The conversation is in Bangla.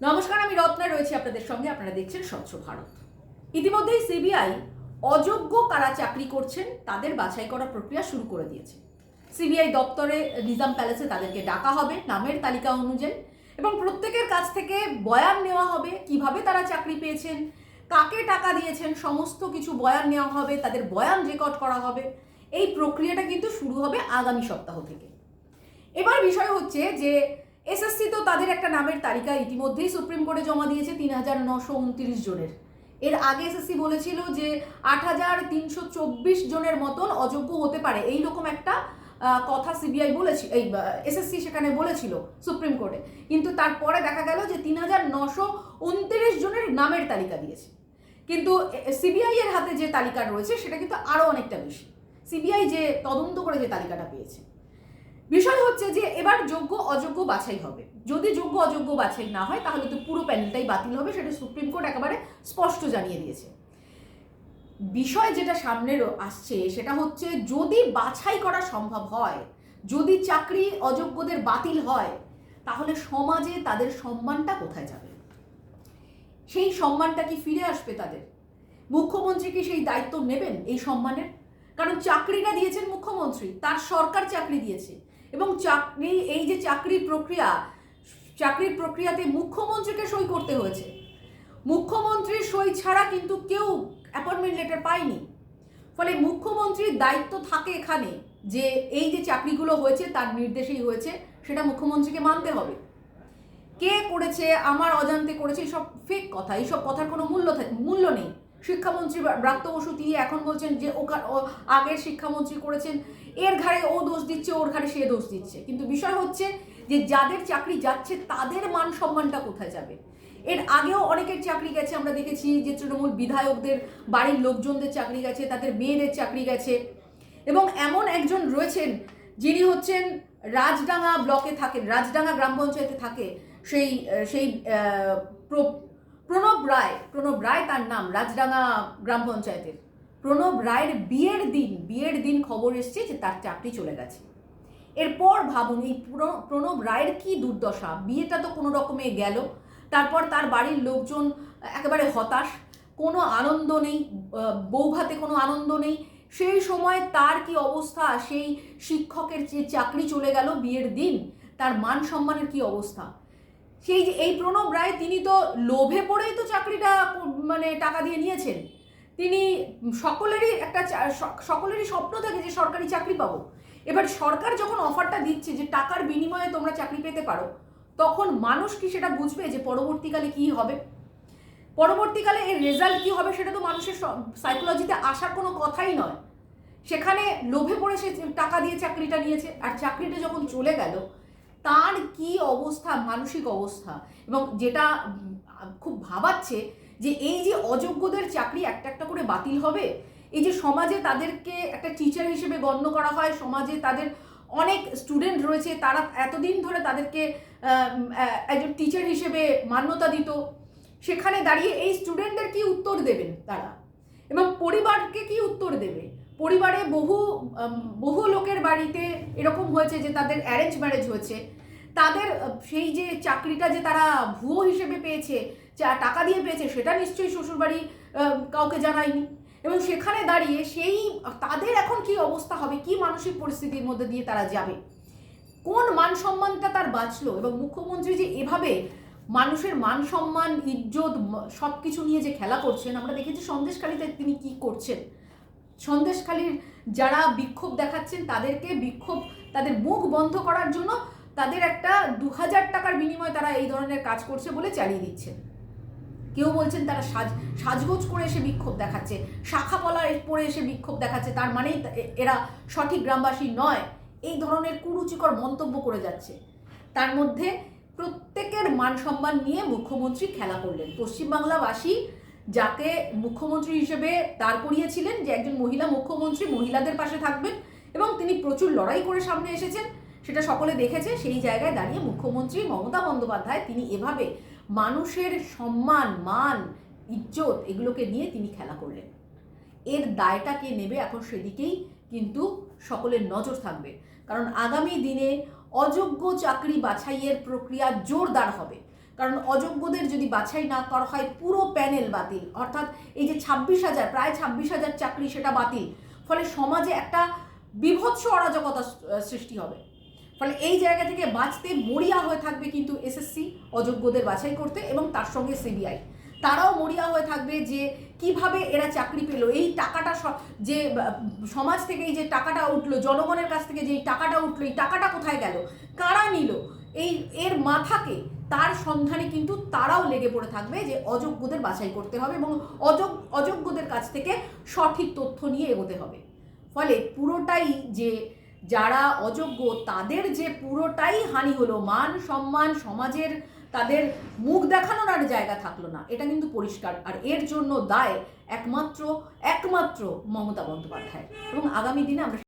নমস্কার, আমি রত্না, রয়েছি আপনাদের সঙ্গে। আপনারা দেখছেন স্বচ্ছ ভারত। ইতিমধ্যেই সিবিআই অযোগ্য কারা চাকরি করছেন, তাদের বাছাই করা প্রক্রিয়া শুরু করে দিয়েছে। সিবিআই দপ্তরে নিজাম প্যালেসে তাদেরকে ডাকা হবে নামের তালিকা অনুযায়ী এবং প্রত্যেকের কাছ থেকে বয়ান নেওয়া হবে কীভাবে তারা চাকরি পেয়েছেন, কাকে টাকা দিয়েছেন, সমস্ত কিছু বয়ান নেওয়া হবে, তাদের বয়ান রেকর্ড করা হবে। এই প্রক্রিয়াটা কিন্তু শুরু হবে আগামী সপ্তাহ থেকে। এবার বিষয় হচ্ছে যে এসএসসি তো তাদের একটা নামের তালিকা ইতিমধ্যেই সুপ্রিম কোর্টে জমা দিয়েছে তিন হাজার নশো উনত্রিশ জনের। এর আগে এসএসসি বলেছিল যে আট হাজার তিনশো চব্বিশ জনের মতন অযোগ্য হতে পারে। এই রকম একটা কথা সিবিআই বলেছিল এই এসএসসি সেখানে বলেছিল সুপ্রিম কোর্টে। কিন্তু তারপরে দেখা গেল যে তিন হাজার নশো উনত্রিশ জনের নামের তালিকা দিয়েছে। কিন্তু সিবিআই এর হাতে যে তালিকা রয়েছে, সেটা কিন্তু আরও অনেকটা বেশি। সিবিআই যে তদন্ত করে যে তালিকাটা পেয়েছে। বিষয় হচ্ছে যে এবার যোগ্য, অযোগ্য বাছাই হবে। যদি যোগ্য, অযোগ্য বাছাই না হয়, তাহলে তো পুরো প্যানেলটাই বাতিল হবে, সেটা সুপ্রিম কোর্ট একেবারে স্পষ্ট জানিয়ে দিয়েছে। বিষয় যেটা সামনে আসছে, সেটা হচ্ছে যদি বাছাই করা সম্ভব হয়, যদি চাকরি অযোগ্যদের বাতিল হয়, তাহলে সমাজে তাদের সম্মানটা কোথায় যাবে? সেই সম্মানটা কি ফিরে আসবে তাদের? মুখ্যমন্ত্রী কি সেই দায়িত্ব নেবেন এই সম্মানের? কারণ চাকরিটা দিয়েছেন মুখ্যমন্ত্রী, তার সরকার চাকরি দিয়েছে। এবং চাকরি, এই যে চাকরির প্রক্রিয়া, চাকরির প্রক্রিয়াতে মুখ্যমন্ত্রীকে সই করতে হয়েছে। মুখ্যমন্ত্রীর সই ছাড়া কিন্তু কেউ অ্যাপয়েন্টমেন্ট লেটার পায়নি। ফলে মুখ্যমন্ত্রীর দায়িত্ব থাকে এখানে যে এই যে চাকরিগুলো হয়েছে, তার নির্দেশেই হয়েছে, সেটা মুখ্যমন্ত্রীকে মানতে হবে। কে করেছে, আমার অজান্তে করেছে, এইসব ফেক কথা, এইসব কথার কোনো মূল্য মূল্য নেই। শিক্ষামন্ত্রী ব্রা- ব্রাত্য বসু তিনি এখন বলছেন যে ওখান ও- আগের শিক্ষামন্ত্রী করেছেন, এর ঘাড়ে ও দোষ দিচ্ছে, ওর ঘাড়ে সে দোষ দিচ্ছে। কিন্তু বিষয় হচ্ছে যে যাদের চাকরি যাচ্ছে, তাদের মান সম্মানটা কোথায় যাবে? এর আগেও অনেকের চাকরি গেছে, আমরা দেখেছি যে তৃণমূল বিধায়কদের বাড়ির লোকজনদের চাকরি গেছে, তাদের মেয়েদের চাকরি গেছে। এবং এমন একজন রয়েছেন, যিনি হচ্ছেন রাজডাঙ্গা ব্লকে থাকেন, রাজডাঙ্গা গ্রাম পঞ্চায়েতে থাকে, সেই সেই প্রণব রায় প্রণব রায় তার নাম রাজডাঙ্গা গ্রাম পঞ্চায়েতের। প্রণব রায়ের বিয়ের দিন বিয়ের দিন খবর এসছে যে তার চাকরি চলে গেছে। এরপর ভাবুন এই প্রণব রায়ের কি দুর্দশা? বিয়েটা তো কোনো রকমে গেল। তারপর তার বাড়ির লোকজন একেবারে হতাশ। কোনো আনন্দ নেই বৌভাতে কোনো আনন্দ নেই। সেই সময় তার কি অবস্থা? সেই শিক্ষকের যে চাকরি চলে গেল বিয়ের দিন, তার মান সম্মানের কি অবস্থা? সেই যে এই প্রণব রায়, তিনি তো লোভে পড়েই তো চাকরিটা মানে টাকা দিয়ে নিয়েছেন। তিনি সকলেরই একটা সকলেরই স্বপ্ন থাকে যে সরকারি চাকরি পাবো। এবার সরকার যখন অফারটা দিচ্ছে যে টাকার বিনিময়ে তোমরা চাকরি পেতে পারো, তখন মানুষ কি সেটা বুঝবে যে পরবর্তীকালে কি হবে? পরবর্তীকালে এর রেজাল্ট কি হবে সেটা তো মানুষের সাইকোলজিতে আসার কোনো কথাই নয়। সেখানে লোভে পড়ে সে টাকা দিয়ে চাকরিটা নিয়েছে, আর চাকরিটা যখন চলে গেল তার কি অবস্থা, মানসিক অবস্থা? এবং যেটা খুব ভাবাচ্ছে যে এই যে অযোগ্যদের চাকরি একটা একটা করে বাতিল হবে, এই যে সমাজে তাদেরকে একটা টিচার হিসেবে গণ্য করা হয়, সমাজে তাদের অনেক স্টুডেন্ট রয়েছে, তারা এতদিন ধরে তাদেরকে একজন টিচার হিসেবে মান্যতা দিত। সেখানে দাঁড়িয়ে এই স্টুডেন্টদের কি উত্তর দেবেন তারা? এবং পরিবারকে কি উত্তর দেবে? পরিবারে বহু বহু লোকের বাড়িতে এরকম হয়েছে যে তাদের অ্যারেঞ্জ ম্যারেজ হয়েছে। তাদের সেই যে চাকরিটা যে তারা ভুয়ো হিসেবে পেয়েছে, যা টাকা দিয়ে পেয়েছে, সেটা নিশ্চয়ই শ্বশুরবাড়ি কাউকে জানায়নি। এবং সেখানে দাঁড়িয়ে সেই, তাদের এখন কি অবস্থা হবে, কি মানসিক পরিস্থিতির মধ্যে দিয়ে তারা যাবে? কোন মান সম্মানটা তার বাঁচলো? এবং মুখ্যমন্ত্রী যে এভাবে মানুষের মান সম্মান, ইজ্জত সব কিছু নিয়ে যে খেলা করছেন, আমরা দেখেছি সন্দেশখালীতে তিনি কি করছেন। সন্দেশখালীর যারা বিক্ষোভ দেখাচ্ছেন, তাদেরকে বিক্ষোভ, তাদের মুখ বন্ধ করার জন্য তাদের একটা দু হাজার টাকার বিনিময়ে তারা এই ধরনের কাজ করছে বলে চালিয়ে দিচ্ছেন। কেউ বলছেন তারা সাজ, সাজগোজ করে এসে বিক্ষোভ দেখাচ্ছে, শাখা পলা পরে এসে বিক্ষোভ দেখাচ্ছে, তার মানেই এরা সঠিক গ্রামবাসী নয়। এই ধরনের কুরুচিকর মন্তব্য করে যাচ্ছে। তার মধ্যে প্রত্যেকের মান সম্মান নিয়ে মুখ্যমন্ত্রী খেলা করলেন। পশ্চিমবাংলাবাসী যাকে মুখ্যমন্ত্রী হিসেবে দাঁড় করিয়েছিলেন যে একজন মহিলা মুখ্যমন্ত্রী মহিলাদের পাশে থাকবেন এবং তিনি প্রচুর লড়াই করে সামনে এসেছেন, সেটা সকলে দেখেছে, সেই জায়গায় দাঁড়িয়ে মুখ্যমন্ত্রী মমতা বন্দ্যোপাধ্যায় তিনি এভাবে মানুষের সম্মান, মান, ইজ্জত এগুলোকে নিয়ে তিনি খেলা করলেন। এর দায়টা কে নেবে এখন সেদিকেই কিন্তু সকলের নজর থাকবে। কারণ আগামী দিনে অযোগ্য চাকরি বাছাইয়ের প্রক্রিয়া জোরদার হবে। কারণ অযোগ্যদের যদি বাছাই না করা হয়, পুরো প্যানেল বাতিল। অর্থাৎ এই যে ছাব্বিশ হাজার, প্রায় ছাব্বিশ হাজার চাকরি সেটা বাতিল। ফলে সমাজে একটা বিভৎস অরাজকতা সৃষ্টি হবে। ফলে এই জায়গা থেকে বাঁচতে মরিয়া হয়ে থাকবে কিন্তু এসএসসি, অযোগ্যদের বাছাই করতে এবং তার সঙ্গে সিবিআই। তারাও মরিয়া হয়ে থাকবে যে কীভাবে এরা চাকরি পেল? এই টাকাটা যে সমাজ থেকে এই যে টাকাটা উঠল, জনগণের কাছ থেকে যে এই টাকাটা উঠল, এই টাকাটা কোথায় গেল? কারা নিল? এই, এর মাথাকে, তার সন্ধানে কিন্তু তারাও লেগে পড়ে থাকবে যে অযোগ্যদের বাছাই করতে হবে এবং অযোগ, অযোগ্যদের কাছ থেকে সঠিক তথ্য নিয়ে এগোতে হবে। ফলে পুরোটাই যে, যারা অযোগ্য, তাদের যে পুরোটাই হানি হলো, মান সম্মান, সমাজের তাদের মুখ দেখানোর আর জায়গা থাকল না। এটা কিন্তু পরিষ্কার। আর এর জন্য দায় একমাত্র একমাত্র মমতা বন্দ্যোপাধ্যায় এবং আগামী দিনে আমরা